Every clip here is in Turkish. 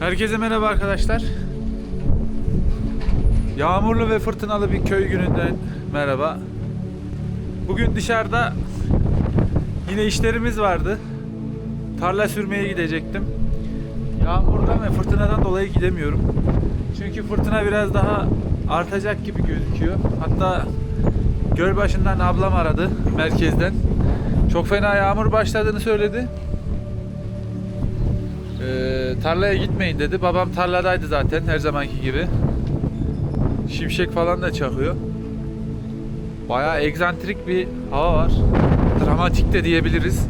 Herkese merhaba arkadaşlar. Yağmurlu ve fırtınalı bir köy gününden merhaba. Bugün dışarıda yine işlerimiz vardı. Tarla sürmeye gidecektim. Yağmurdan ve fırtınadan dolayı gidemiyorum. Çünkü fırtına biraz daha artacak gibi gözüküyor. Hatta Gölbaşı'ndan ablam aradı merkezden. Çok fena yağmur başladığını söyledi. Ee, tarlaya gitmeyin dedi. Babam tarladaydı zaten her zamanki gibi. Şimşek falan da çakıyor. Bayağı egzantrik bir hava var. Dramatik de diyebiliriz.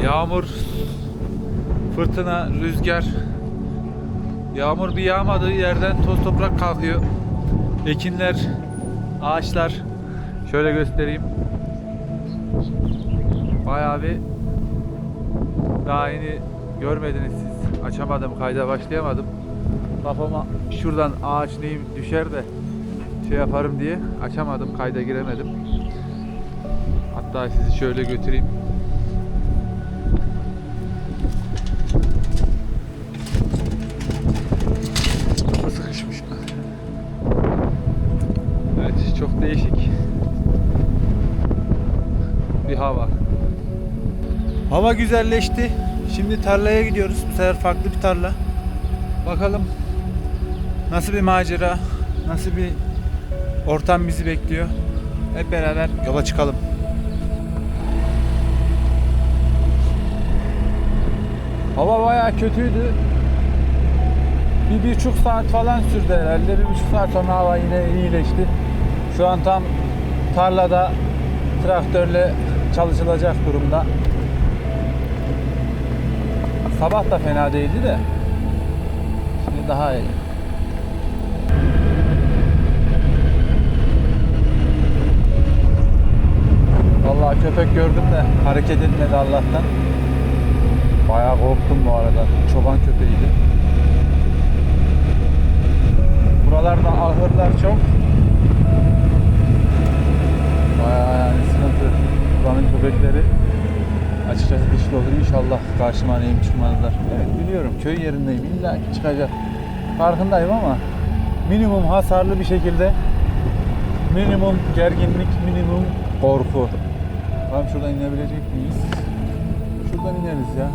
Ee, yağmur, fırtına, rüzgar. Yağmur bir yağmadığı yerden toz toprak kalkıyor. Ekinler, ağaçlar. Şöyle göstereyim. Bayağı bir daha yeni görmediniz siz. Açamadım, kayda başlayamadım. Kafama şuradan ağaç neyim düşer de şey yaparım diye açamadım, kayda giremedim. Hatta sizi şöyle götüreyim. Evet, çok değişik bir hava. Hava güzelleşti. Şimdi tarlaya gidiyoruz. Bu sefer farklı bir tarla. Bakalım nasıl bir macera, nasıl bir ortam bizi bekliyor. Hep beraber yola çıkalım. Hava bayağı kötüydü. Bir, bir buçuk saat falan sürdü herhalde. Bir buçuk saat sonra hava yine iyileşti. Şu an tam tarlada traktörle çalışılacak durumda. Sabah da fena değildi de. Şimdi daha iyi. Vallahi köpek gördüm de hareket etmedi Allah'tan. Bayağı korktum bu arada. Çoban köpeğiydi. Buralarda ahırlar çok. Bayağı yani sıkıntı. Buranın köpekleri açıkçası dişli olur. İnşallah karşıma neyim çıkmazlar. Evet biliyorum köy yerindeyim. İlla ki çıkacak. Farkındayım ama minimum hasarlı bir şekilde minimum gerginlik, minimum korku. Tamam şuradan inebilecek miyiz? Şuradan ineriz ya.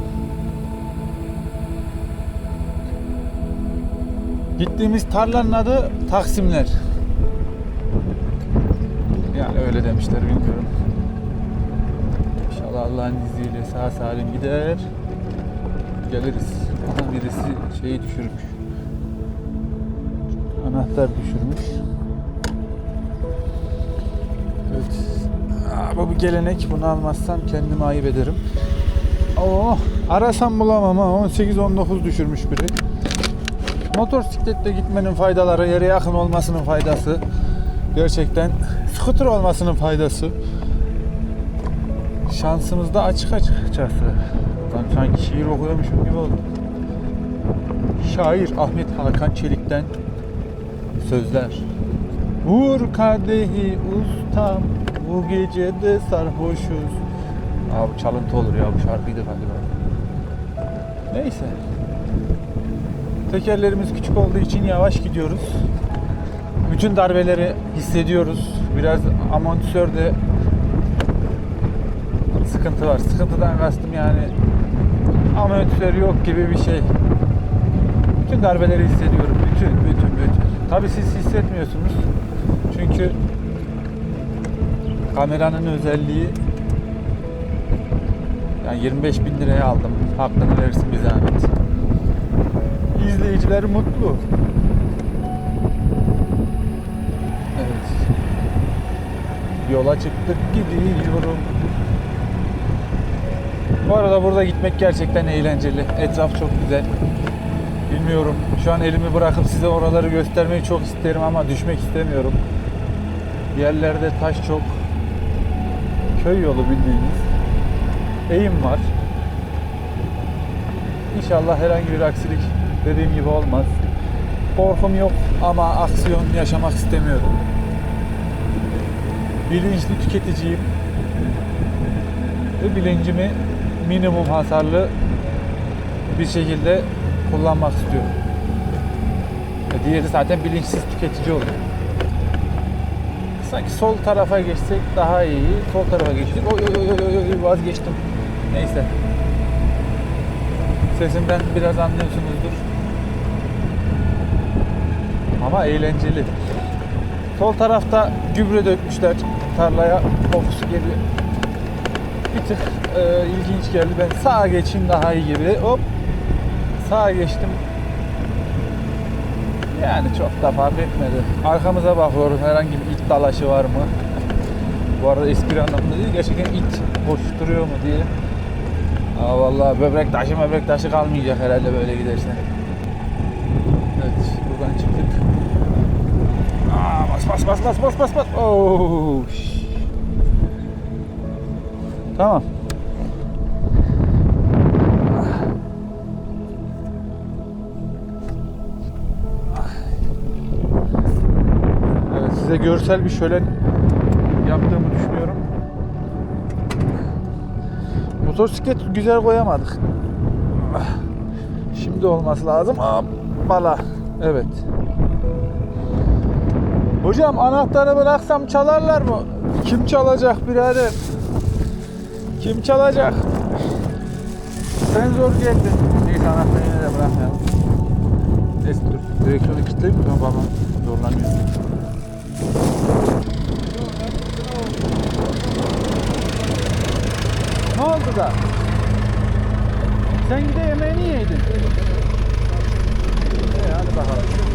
Gittiğimiz tarlanın adı Taksimler. Yani öyle demişler bilmiyorum. Allah'ın izniyle sağ salim gider. Geliriz. Aha birisi şeyi düşürmüş. Anahtar düşürmüş. Evet. Aa, bu gelenek. Bunu almazsam kendimi ayıp ederim. Oh, arasam bulamam ha. 18-19 düşürmüş biri. Motosikletle gitmenin faydaları, yere yakın olmasının faydası. Gerçekten scooter olmasının faydası. Şansımız da açık açıkçası. Lan sanki şiir okuyormuşum gibi oldu. Şair Ahmet Hakan Çelik'ten sözler. Vur kadehi ustam, bu gece de sarhoşuz. Aa bu çalıntı olur ya bu şarkıydı galiba. Neyse. Tekerlerimiz küçük olduğu için yavaş gidiyoruz. Bütün darbeleri hissediyoruz. Biraz amortisörde sıkıntı var. Sıkıntıdan kastım yani amortisör yok gibi bir şey. Bütün darbeleri hissediyorum. Bütün, bütün, bütün. Tabii siz hissetmiyorsunuz. Çünkü kameranın özelliği yani 25 bin liraya aldım. Hakkını verirsin bir zahmet. İzleyiciler mutlu. Evet. Yola çıktık gidiyorum. Bu arada burada gitmek gerçekten eğlenceli. Etraf çok güzel. Bilmiyorum. Şu an elimi bırakıp size oraları göstermeyi çok isterim ama düşmek istemiyorum. Yerlerde taş çok. Köy yolu bildiğiniz. Eğim var. İnşallah herhangi bir aksilik dediğim gibi olmaz. Korkum yok ama aksiyon yaşamak istemiyorum. Bilinçli tüketiciyim. Ve bilincimi minimum hasarlı bir şekilde kullanmak istiyorum. Diğeri zaten bilinçsiz tüketici oluyor. Sanki sol tarafa geçsek daha iyi. Sol tarafa geçtik. Oy oy oy oy, oy vazgeçtim. Neyse. Sesimden biraz anlıyorsunuzdur. Ama eğlenceli. Sol tarafta gübre dökmüşler tarlaya. Kokusu geliyor. Bir tık e, ilginç geldi. Ben sağa geçeyim daha iyi gibi. Hop. Sağa geçtim. Yani çok da fark etmedi. Arkamıza bakıyoruz herhangi bir it dalaşı var mı? Bu arada espri anlamında değil gerçekten it koşturuyor mu diye. Aa vallahi böbrek taşı böbrek taşı kalmayacak herhalde böyle giderse. Evet buradan çıktık. Aa bas bas bas bas bas bas bas. Şş. Tamam. Size görsel bir şölen yaptığımı düşünüyorum. Motosiklet güzel koyamadık. Şimdi olması lazım. Bala. Evet. Hocam anahtarı bıraksam çalarlar mı? Kim çalacak birader? Kim çalacak? Sen zor geldin. Neyse anahtarı yine de bırakmayalım. Neyse dur. Direksiyonu kilitleyeyim mi? Babam zorlanıyor. Ne oldu da? Sen gide yemeğini yedin. İyi hadi bakalım.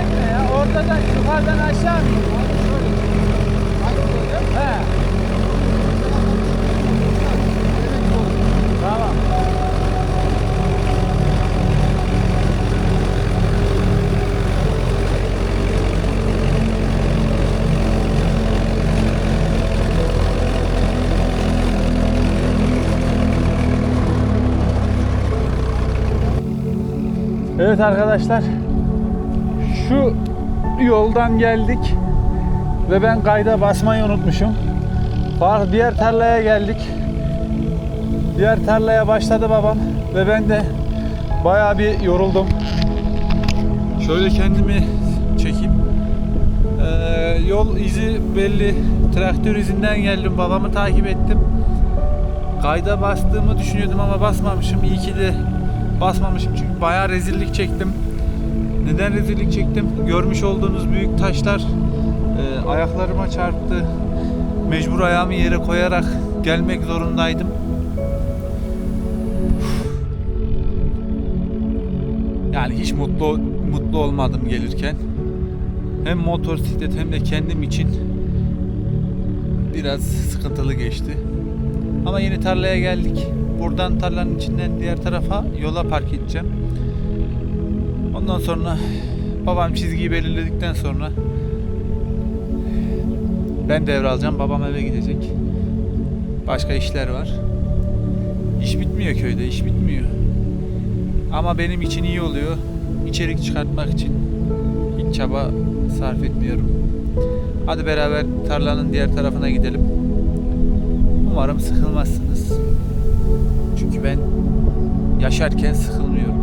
Çekme ya. Ortadan yukarıdan aşağı mı? Evet arkadaşlar. Yoldan geldik ve ben kayda basmayı unutmuşum. Diğer tarlaya geldik. Diğer tarlaya başladı babam ve ben de bayağı bir yoruldum. Şöyle kendimi çekeyim. Ee, yol izi belli. Traktör izinden geldim. Babamı takip ettim. Kayda bastığımı düşünüyordum ama basmamışım. İyi ki de basmamışım çünkü bayağı rezillik çektim. Neden rezillik çektim? Görmüş olduğunuz büyük taşlar e, ayaklarıma çarptı. Mecbur ayağımı yere koyarak gelmek zorundaydım. Yani hiç mutlu mutlu olmadım gelirken. Hem motosiklet hem de kendim için biraz sıkıntılı geçti. Ama yeni tarlaya geldik. Buradan tarlanın içinden diğer tarafa yola park edeceğim. Ondan sonra babam çizgiyi belirledikten sonra ben devralacağım. Babam eve gidecek. Başka işler var. İş bitmiyor köyde, iş bitmiyor. Ama benim için iyi oluyor. İçerik çıkartmak için hiç çaba sarf etmiyorum. Hadi beraber tarlanın diğer tarafına gidelim. Umarım sıkılmazsınız. Çünkü ben yaşarken sıkılmıyorum.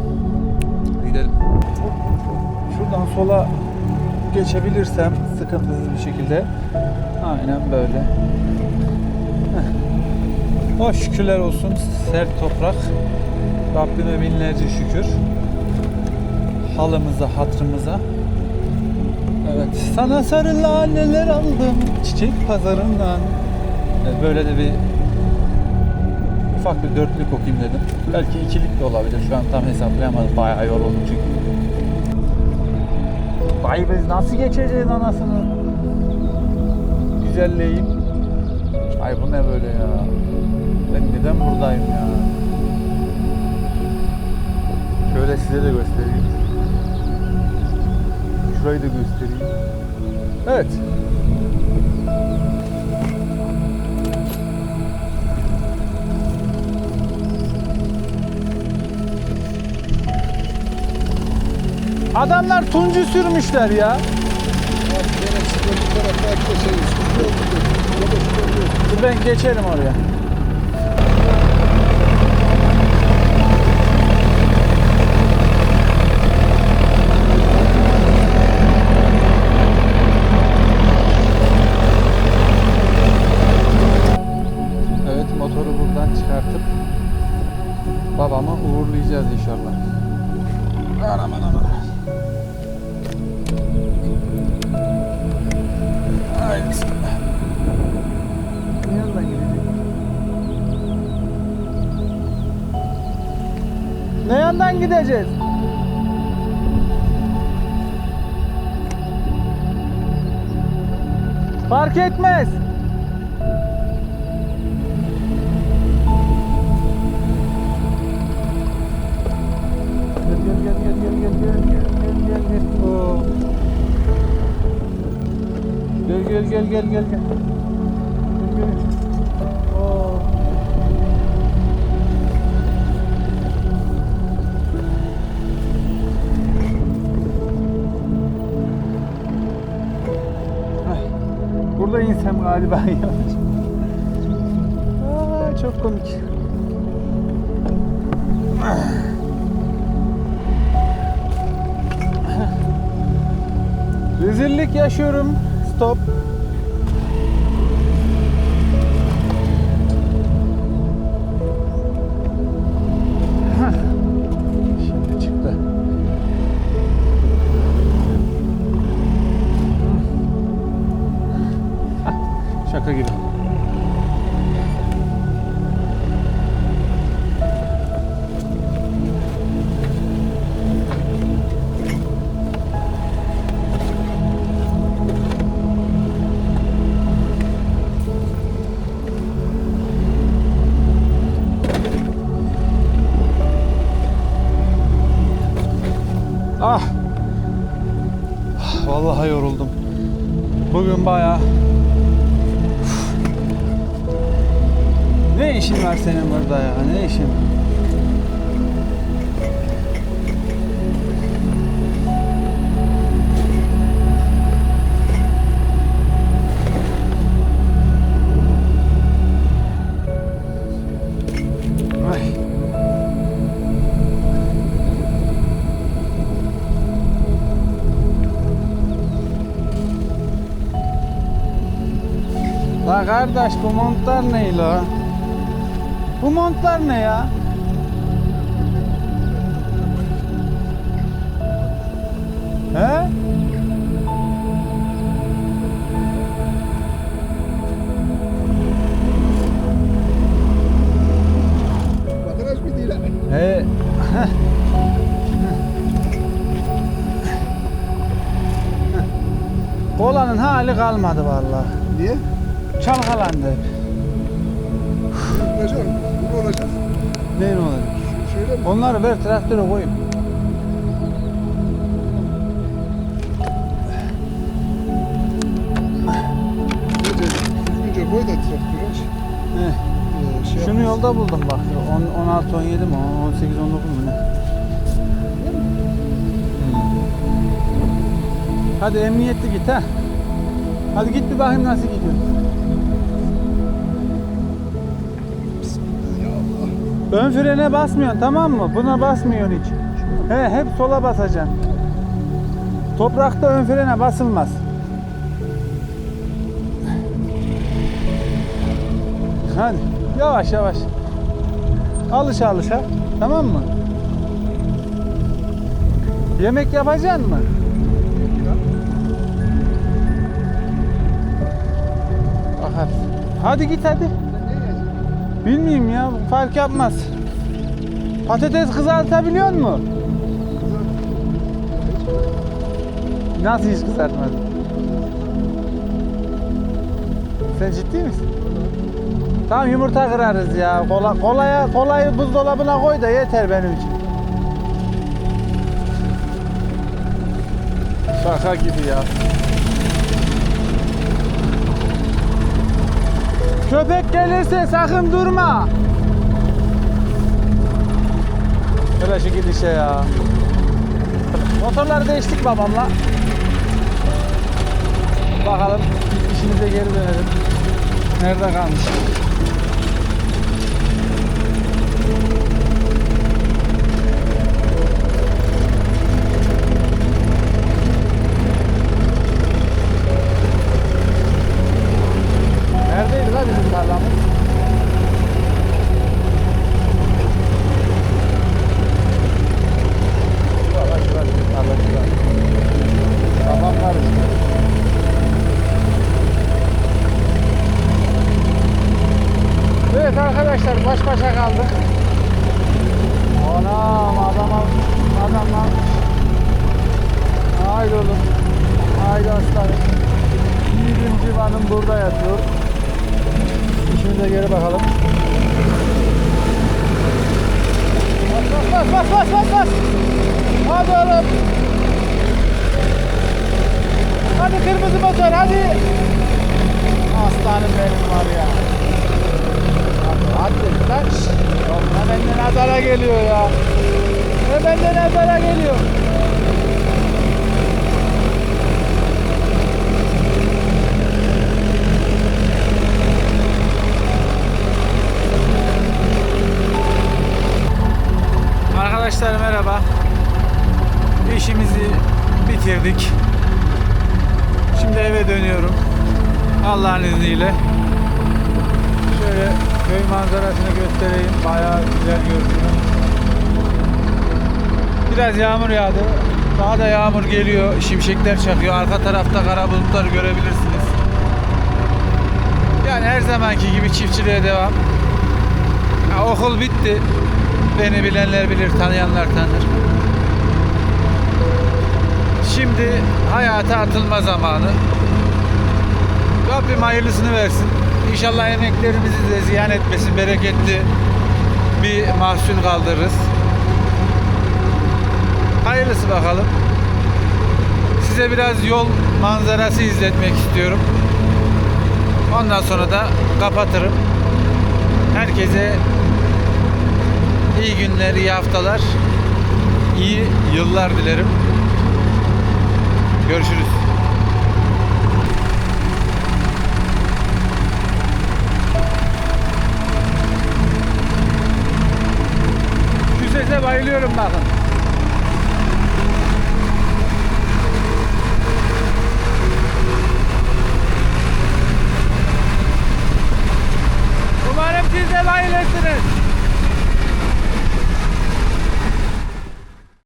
Gidelim. Şuradan sola geçebilirsem sıkıntısız bir şekilde. Aynen böyle. Heh. O şükürler olsun sert toprak. Rabbime binlerce şükür. Halımıza, hatırımıza. Evet. Sana sarı laleler aldım çiçek pazarından. Böyle de bir ufak bir dörtlük okuyayım dedim. Belki ikilik de olabilir. Şu an tam hesaplayamadım. Bayağı yoruldum çünkü. Vay biz nasıl geçeceğiz anasını? Güzelleyin. Ay bu ne böyle ya? Ben neden buradayım ya? Şöyle size de göstereyim. Şurayı da göstereyim. Evet. Adamlar tuncu sürmüşler ya. Ben geçerim oraya. Ne yandan gideceğiz? Fark etmez. Gel gel gel gel gel gel insem galiba. Aa, çok komik. Rezillik yaşıyorum. Stop. Ah. Vallahi yoruldum. Bugün bayağı Ne işin var senin burada ya? Ne işin? Kardeş bu montlar ne la? Bu montlar ne ya? He? He. Kolanın hali kalmadı vallahi. Niye? Çalkalandı. Hocam bu olacak. Ne olacak? Şöyle mi? Onları ver traktöre koyayım. Önce koy da. Heh. Ee, şey Şunu yolda buldum bak. 10, 16, 17 mi? 18, 19 mu ne? Hadi emniyetli git ha. Hadi git bir bakayım nasıl gidiyor. Ön frene basmıyorsun tamam mı? Buna basmıyorsun hiç. He hep sola basacaksın. Toprakta ön frene basılmaz. Hadi yavaş yavaş. Alış alışa. Tamam mı? Yemek yapacaksın mı? Bakar. Hadi git hadi. Bilmiyorum ya fark yapmaz. Patates kızartabiliyor mu? Nasıl hiç kızartmadın? Sen ciddi misin? Tamam yumurta kırarız ya. Kola, kolaya, kolayı buzdolabına koy da yeter benim için. Şaka gibi ya. Köpek gelirse sakın durma. Böyle şu gidişe ya. Motorları değiştik babamla. Bakalım işimize geri dönelim. Nerede kalmış? Aslanım. Yiğidim civanım burada yatıyor. İşimize geri bakalım. Bas bas bas bas bas bas. Hadi oğlum. Hadi kırmızı motor hadi. Aslanım benim var ya. Hadi hadi lan. Ne benden azara geliyor ya. Ne benden azara geliyor. Arkadaşlar merhaba. İşimizi bitirdik. Şimdi eve dönüyorum. Allah'ın izniyle. Şöyle köy manzarasını göstereyim. Bayağı güzel görünüyor. Biraz yağmur yağdı. Daha da yağmur geliyor. Şimşekler çakıyor. Arka tarafta kara bulutları görebilirsiniz. Yani her zamanki gibi çiftçiliğe devam. Ya, okul bitti. Beni bilenler bilir, tanıyanlar tanır. Şimdi hayata atılma zamanı. Rabbim hayırlısını versin. İnşallah emeklerimizi de ziyan etmesin. Bereketli bir mahsul kaldırırız. Hayırlısı bakalım. Size biraz yol manzarası izletmek istiyorum. Ondan sonra da kapatırım. Herkese iyi günler, iyi haftalar, iyi yıllar dilerim. Görüşürüz. Şu bayılıyorum bakın.